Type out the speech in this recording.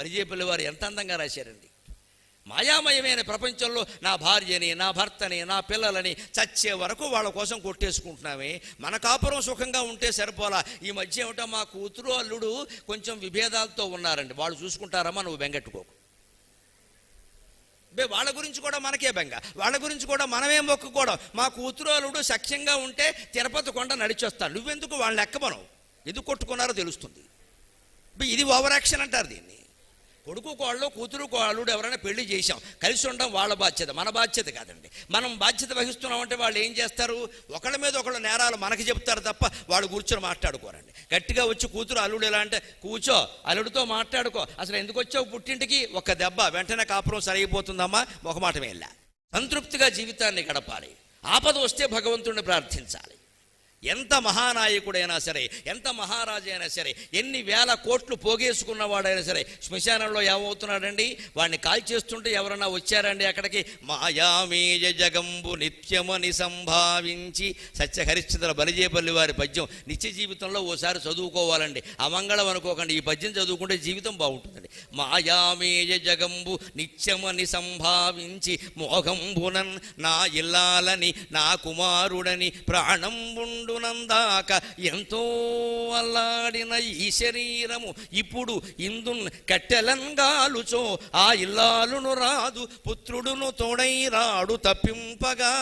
బలిజేపల్లి వారు ఎంత అందంగా రాశారండి. మాయామయమైన ప్రపంచంలో నా భార్యని నా భర్తని నా పిల్లలని చచ్చే వరకు వాళ్ళ కోసం కొట్టేసుకుంటున్నామే. మన కాపురం సుఖంగా ఉంటే సరిపోలా. ఈ మధ్య ఏమిటో మా కూతురు అల్లుడు కొంచెం విభేదాలతో ఉన్నారండి. వాళ్ళు చూసుకుంటారమ్మా నువ్వు బెంగెట్టుకోకు. బే వాళ్ళ గురించి కూడా మనకే బెంగ. వాళ్ళ గురించి కూడా మనమే మొక్కుకోవడం మా కూతురు అల్లుడు సఖ్యంగా ఉంటే తిరుపతి కొండ నడిచొస్తాను నువ్వెందుకు వాళ్ళని ఎక్కమనవు ఎందుకు కొట్టుకున్నారో తెలుస్తుంది. ఇది ఓవర్ యాక్షన్ అంటారు దీన్ని. కొడుకు కోళ్ళు కూతురు కోళ్ళుడు ఎవరైనా పెళ్ళి చేశాం. కలిసి ఉండడం వాళ్ళ బాధ్యత మన బాధ్యత కాదండి. మనం బాధ్యత వహిస్తున్నామంటే వాళ్ళు ఏం చేస్తారు? ఒకళ్ళ మీద ఒకళ్ళ నేరాలు మనకి చెప్తారు తప్ప వాళ్ళు కూర్చొని మాట్లాడుకోరండి. గట్టిగా వచ్చి కూతురు అల్లుడు ఎలా అంటే కూర్చో అల్లుడితో మాట్లాడుకో. అసలు ఎందుకు వచ్చావు పుట్టింటికి? ఒక దెబ్బ వెంటనే కాపురం సరిగిపోతుందమ్మా ఒక మాట వెళ్ళా సంతృప్తిగా జీవితాన్ని గడపాలి. ఆపద వస్తే భగవంతుడిని ప్రార్థించాలి. ఎంత మహానాయకుడైనా సరే ఎంత మహారాజు అయినా సరే ఎన్ని వేల కోట్లు పోగేసుకున్నవాడైనా సరే శ్మశానంలో ఏమవుతున్నాడండి? వాడిని కాల్చేస్తుంటే ఎవరన్నా వచ్చారండి అక్కడికి? మాయామేయ జగంబు నిత్యమని సంభావించి సత్యహరిశ్చంద్ర బలిజేపల్లి వారి పద్యం నిత్య జీవితంలో ఓసారి చదువుకోవాలండి. అమంగళం అనుకోకండి. ఈ పద్యం చదువుకుంటే జీవితం బాగుంటుందండి. మాయామేయ జగంబు నిత్యమని సంభావించి మోహంబునన్ నా ఇల్లాలని నా కుమారుడని ప్రాణంబుండునందాక ఎంతో అల్లాడిన ఈ శరీరము ఇప్పుడు ఇందున్ కట్టెలంగాలుచో ఆ ఇల్లాలును రాదు పుత్రుడును తోడై రాడు తప్పింపగా.